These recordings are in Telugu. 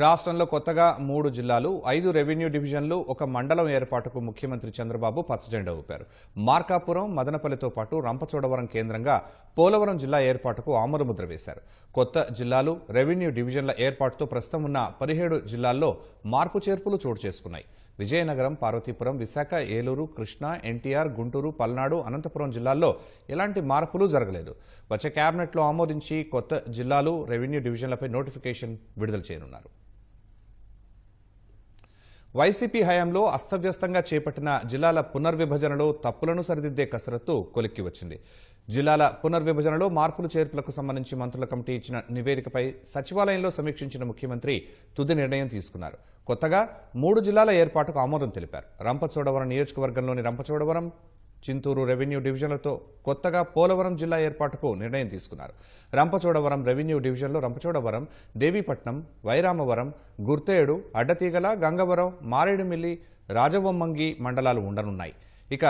రాష్ట్రంలో కొత్తగా మూడు జిల్లాలు ఐదు రెవెన్యూ డివిజన్లు ఒక మండలం ఏర్పాటుకు ముఖ్యమంత్రి చంద్రబాబు పచ్చజెండా ఊపారు. మార్కాపురం మదనపల్లితో పాటు రంపచోడవరం కేంద్రంగా పోలవరం జిల్లా ఏర్పాటుకు ఆమరముద్ర వేశారు. కొత్త జిల్లాలు రెవెన్యూ డివిజన్ల ఏర్పాటుతో ప్రస్తుతం ఉన్న పదిహేడు జిల్లాల్లో మార్పు చేర్పులు చోటు చేసుకున్నాయి. విజయనగరం పార్వతీపురం విశాఖ ఏలూరు కృష్ణా ఎన్టీఆర్ గుంటూరు పల్నాడు అనంతపురం జిల్లాల్లో ఎలాంటి మార్పులు జరగలేదు. వచ్చే కేబినెట్లో ఆమోదించి కొత్త జిల్లాలు రెవెన్యూ డివిజన్లపై నోటిఫికేషన్ విడుదల చేయనున్నారు. వైసీపీ హయాంలో అస్తవ్యస్తంగా చేపట్టిన జిల్లాల పునర్విభజనలో తప్పులను సరిదిద్దే కసరత్తు కొలిక్కి వచ్చింది. జిల్లాల పునర్విభజనలో మార్పులు చేర్పులకు సంబంధించి మంత్రుల కమిటీ ఇచ్చిన నివేదికపై సచివాలయంలో సమీక్షించిన ముఖ్యమంత్రి తుది నిర్ణయం తీసుకున్నారు. కొత్తగా మూడు జిల్లాల ఏర్పాటుకు ఆమోదం తెలిపారు. రంపచోడవరం నియోజకవర్గంలోని రంపచోడవరం చింతూరు రెవెన్యూ డివిజన్లతో కొత్తగా పోలవరం జిల్లా ఏర్పాటుకు నిర్ణయం తీసుకున్నారు. రంపచోడవరం రెవెన్యూ డివిజన్లో రంపచోడవరం దేవీపట్నం వైరామవరం గుర్తేడు అడ్డతీగల గంగవరం మారేడుమిల్లి రాజవొమ్మంగి మండలాలు ఉండనున్నాయి. ఇక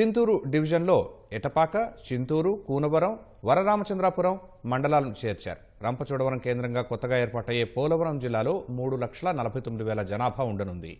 చింతూరు డివిజన్లో ఎటపాక చింతూరు కూనవరం వరరామచంద్రాపురం మండలాలను చేర్చారు. రంపచోడవరం కేంద్రంగా కొత్తగా ఏర్పాటయ్యే పోలవరం జిల్లాలో మూడు లక్షల నలభై తొమ్మిది వేల జనాభా ఉండనుంది.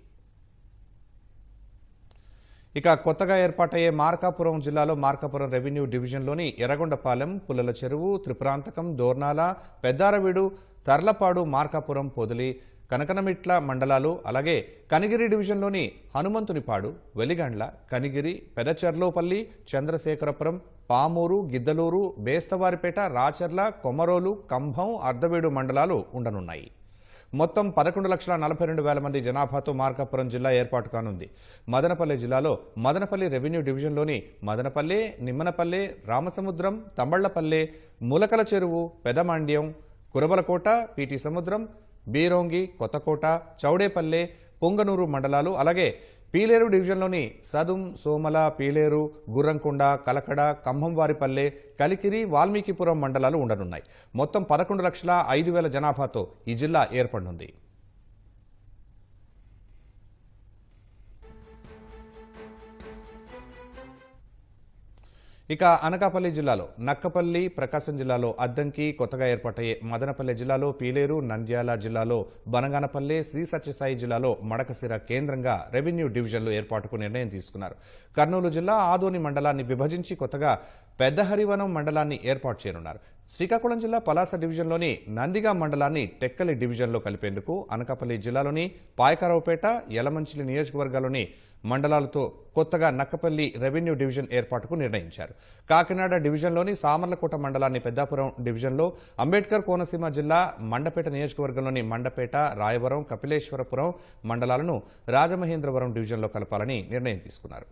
ఇక కొత్తగా ఏర్పాటయ్యే మార్కాపురం జిల్లాలో మార్కాపురం రెవెన్యూ డివిజన్లోని ఎర్రగొండపాలెం పుల్లల చెరువు త్రిప్రాంతకం దోర్నాల పెద్దారవీడు తర్లపాడు మార్కాపురం పొదిలి కనకనమిట్ల మండలాలు అలాగే కనిగిరి డివిజన్లోని హనుమంతునిపాడు వెలిగండ్ల కనిగిరి పెదచెర్లోపల్లి చంద్రశేఖరపురం పామూరు గిద్దలూరు బేస్తవారిపేట రాచర్ల కొమరోలు కంభం అర్ధవీడు మండలాలు ఉండనున్నాయి. మొత్తం పదకొండు లక్షల నలభై రెండు వేల మంది జనాభాతో మార్కాపురం జిల్లా ఏర్పాటు కానుంది. మదనపల్లి జిల్లాలో మదనపల్లి రెవెన్యూ డివిజన్లోని మదనపల్లె నిమ్మనపల్లె రామసముద్రం తంబళ్ళపల్లె ములకల చెరువు పెదమాండ్యం కురబలకోట పీటి సముద్రం బీరోంగి కొత్తకోట చౌడేపల్లె పొంగనూరు మండలాలు అలాగే పీలేరు డివిజన్లోని సదుం సోమల పీలేరు గుర్రంకొండ కలకడ కంభంవారిపల్లె కలికిరి వాల్మీకిపురం మండలాలు ఉండనున్నాయి. మొత్తం పదకొండు లక్షల ఐదు వేల జనాభాతో ఈ జిల్లా ఏర్పడనుంది. ఇక అనకాపల్లి జిల్లాలో నక్కపల్లి ప్రకాశం జిల్లాలో అద్దంకి కొత్తగా ఏర్పాటయ్యే మదనపల్లి జిల్లాలో పీలేరు నంద్యాల జిల్లాలో బనగానపల్లి శ్రీ సత్యసాయి జిల్లాలో మడకసిర కేంద్రంగా రెవెన్యూ డివిజన్లు ఏర్పాటుకు నిర్ణయం తీసుకున్నారు. కర్నూలు జిల్లా ఆదోని మండలాన్ని విభజించి కొత్తగా పెద్ద హరివనం మండలాన్ని ఏర్పాటు చేయనున్నారు. శ్రీకాకుళం జిల్లా పలాస డివిజన్లోని నందిగా మండలాన్ని టెక్కలి డివిజన్లో కలిపేందుకు అనకాపల్లి జిల్లాలోని పాయకారావుపేట యలమంచిలి నియోజకవర్గాల్లోని మండలాలతో కొత్తగా నక్కపల్లి రెవెన్యూ డివిజన్ ఏర్పాటుకు నిర్ణయించారు. కాకినాడ డివిజన్లోని సామర్లకోట మండలాన్ని పెద్దాపురం డివిజన్లో అంబేద్కర్ కోనసీమ జిల్లా మండపేట నియోజకవర్గంలోని మండపేట రాయవరం కపిలేశ్వరపురం మండలాలను రాజమహేంద్రవరం డివిజన్లో కలపాలని నిర్ణయం తీసుకున్నారు.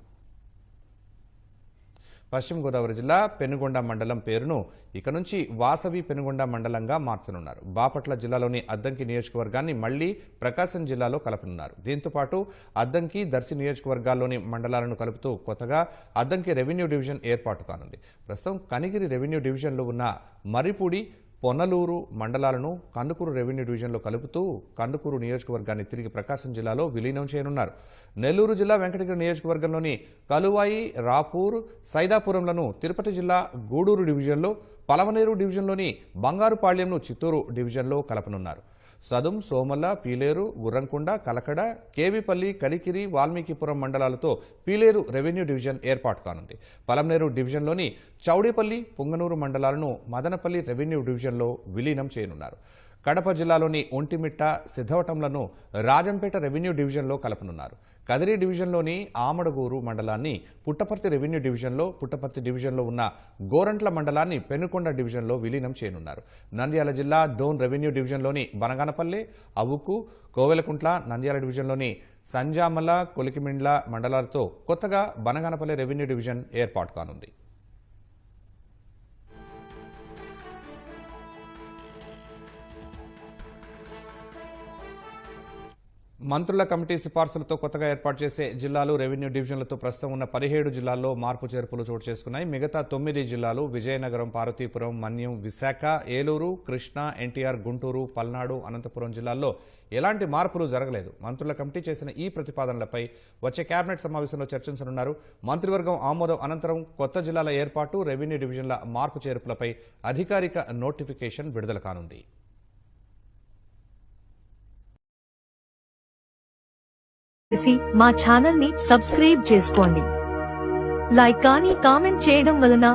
పశ్చిమ గోదావరి జిల్లా పెనుగొండ మండలం పేరును ఇక నుంచి వాసవి పెనుగొండ మండలంగా మార్చనున్నారు. బాపట్ల జిల్లాలోని అద్దంకి నియోజకవర్గాన్ని మళ్ళీ ప్రకాశం జిల్లాలో కలపనున్నారు. దీంతో పాటు అద్దంకి దర్శి నియోజకవర్గాల్లోని మండలాలను కలుపుతూ కొత్తగా అద్దంకి రెవెన్యూ డివిజన్ ఏర్పాటు కానుంది. ప్రస్తుతం కనిగిరి రెవెన్యూ డివిజన్లో ఉన్న మరిపూడి పొన్నలూరు మండలాలను కందుకూరు రెవెన్యూ డివిజన్లో కలుపుతూ కందుకూరు నియోజకవర్గాన్ని తిరిగి ప్రకాశం జిల్లాలో విలీనం చేయనున్నారు. నెల్లూరు జిల్లా వెంకటగిరి నియోజకవర్గంలోని కలువాయి రాపూర్ సైదాపురంలను తిరుపతి జిల్లా గూడూరు డివిజన్లో పలమనేరు డివిజన్లోని బంగారుపాళ్యంను చిత్తూరు డివిజన్లో కలపనున్నారు. సదుం సోమల పీలేరు గుర్రంకొండ కలకడ కేవిపల్లి కలికిరి వాల్మీకిపురం మండలాలతో పీలేరు రెవెన్యూ డివిజన్ ఏర్పాటు కానుంది. పలంనేరు డివిజన్లోని చౌడేపల్లి పుంగనూరు మండలాలను మదనపల్లి రెవెన్యూ డివిజన్లో విలీనం చేయనున్నారు. కడప జిల్లాలోని ఒంటిమిట్ట సిద్ధవటంలను రాజంపేట రెవెన్యూ డివిజన్లో కలపనున్నారు. కదిరి డివిజన్లోని ఆమడగూరు మండలాన్ని పుట్టపర్తి రెవెన్యూ డివిజన్లో పుట్టపర్తి డివిజన్లో ఉన్న గోరంట్ల మండలాన్ని పెనుకొండ డివిజన్లో విలీనం చేయనున్నారు. నంద్యాల జిల్లా డోన్ రెవెన్యూ డివిజన్లోని బనగానపల్లె అవుకు కోవెలకుంట్ల నంద్యాల డివిజన్లోని సంజామల కొలికిమిండ్ల మండలాలతో కొత్తగా బనగానపల్లె రెవెన్యూ డివిజన్ ఏర్పాటు కానుంది. మంత్రుల కమిటీ సిఫార్సులతో కొత్తగా ఏర్పాటు చేసే జిల్లాలు రెవెన్యూ డివిజన్లతో ప్రస్తుతం ఉన్న పదిహేడు జిల్లాల్లో మార్పు చేర్పులు చోటు చేసుకున్నాయి. మిగతా తొమ్మిది జిల్లాలు విజయనగరం పార్వతీపురం మన్యం విశాఖ ఏలూరు కృష్ణా ఎన్టీఆర్ గుంటూరు పల్నాడు అనంతపురం జిల్లాల్లో ఎలాంటి మార్పులు జరగలేదు. మంత్రుల కమిటీ చేసిన ఈ ప్రతిపాదనలపై వచ్చే కేబినెట్ సమావేశంలో చర్చించనున్నారు. మంత్రివర్గం ఆమోదం అనంతరం కొత్త జిల్లాల ఏర్పాటు రెవెన్యూ డివిజన్ల మార్పు చేర్పులపై అధికారిక నోటిఫికేషన్ విడుదల కానుంది. చేసి మా ఛానల్ని సబ్స్క్రైబ్ చేసుకోండి. లైక్ కానీ కామెంట్ చేయడం వలన